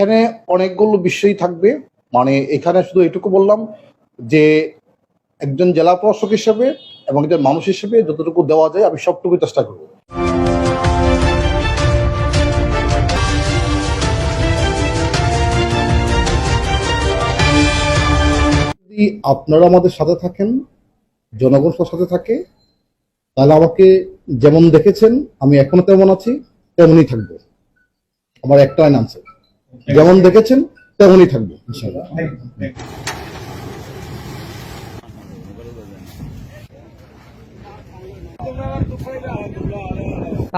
এখানে অনেকগুলো বিষয়ই থাকবে। মানে এখানে শুধু এটুকু বললাম যে একজন জেলা প্রশাসক হিসেবে এবং একজন মানুষ হিসেবে যতটুকু দেওয়া যায় আমি সবটুকু চেষ্টা করব। আপনারা আমাদের সাথে থাকেন, জনগণ সাথে থাকে, তাহলে আমাকে যেমন দেখেছেন, আমি এখনও তেমন আছি, তেমনই থাকব। আমার একটা লাইন আছে যেমন দেখেছেন, তেমনই থাকব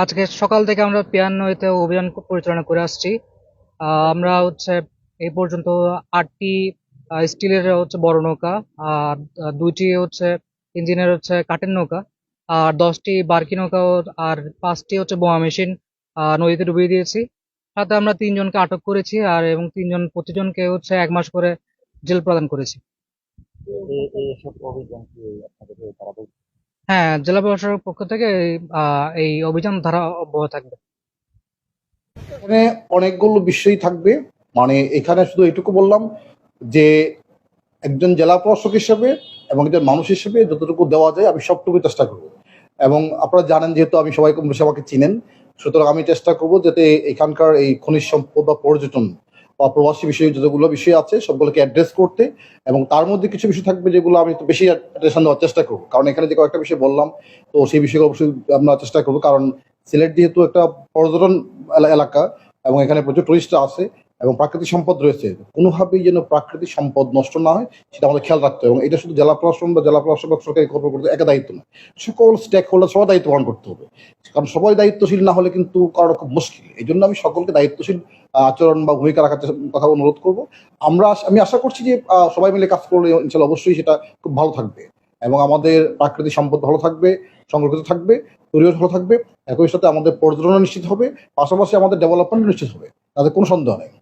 আজকে সকাল থেকে আমরা পিয়ানোতে অভিযান পরিচালনা করে আসছি। আমরা হচ্ছে এই পর্যন্ত আটটি স্টিলের হচ্ছে বড় নৌকা, আর দুইটি হচ্ছে ইঞ্জিনের হচ্ছে কাঠের নৌকা, আর দশটি বার্কি নৌকা আর পাঁচটি হচ্ছে বোমা মেশিন নদীতে ডুবিয়ে দিয়েছি। সাথে আমরা তিনজনকে আটক করেছি আর এবং তিনজন প্রতিজনকে হচ্ছে এক মাস করে জেল প্রদান করেছি। হ্যাঁ জেলা প্রশাসনের পক্ষ থেকে এই, আহ, এই অভিযান ধারা অব্যাহত থাকবে। এখানে অনেকগুলো বিষয়ই থাকবে। মানে এখানে শুধু এটুকু বললাম যে একজন জেলা প্রশাসক হিসেবে এবং একজন মানুষ হিসেবে যতটুকু দেওয়া যায় আমি সবটুকু চেষ্টা করব। এবং আপনারা জানেন যেহেতু আমি সবাই কম বেশি আমাকে চিনেন সুতরাং আমি চেষ্টা করব যাতে এখানকার এই খনিজ সম্পদ বা পর্যটন বা প্রবাসী বিষয়, যতগুলো বিষয় আছে, সবগুলোকে অ্যাড্রেস করতে এবং তার মধ্যে কিছু বিষয় থাকবে যেগুলো আমি একটু বেশি অ্যাটেনশন দেওয়ার চেষ্টা করব। কারণ এখানে যে কয়েকটা বিষয় বললাম, তো সেই বিষয়গুলো অবশ্যই আমরা চেষ্টা করব। কারণ সিলেট যেহেতু একটা পর্যটন এলাকা এবং এখানে প্রচুর টুরিস্ট আছে এবং প্রাকৃতিক সম্পদ রয়েছে। কোনোভাবেই যেন প্রাকৃতিক সম্পদ নষ্ট না হয়, সেটা আমাদের খেয়াল রাখতে হবে এবং এটা শুধু জেলা প্রশাসন বা জেলা প্রশাসন বা সরকারি কর্মকর্তা একা দায়িত্ব না সকল স্টেক হোল্ডার সবাই দায়িত্ব পালন করতে হবে। কারণ সবাই দায়িত্বশীল না হলে কিন্তু কারোর খুব মুশকিল। এই জন্য আমি সকলকে দায়িত্বশীল আচরণ বা ভূমিকা রাখার কথা অনুরোধ করব। আমরা আমি আশা করছি যে সবাই মিলে কাজ করলে ইনশাল্লাহ অবশ্যই সেটা খুব ভালো থাকবে। এবং আমাদের প্রাকৃতিক সম্পদ ভালো থাকবে, সংরক্ষিত থাকবে পরিবেশ ভালো থাকবে। একই সাথে আমাদের পর্যটন নিশ্চিত হবে, পাশাপাশি আমাদের ডেভেলপমেন্ট নিশ্চিত হবে। তাতে কোনো সন্দেহ নেই।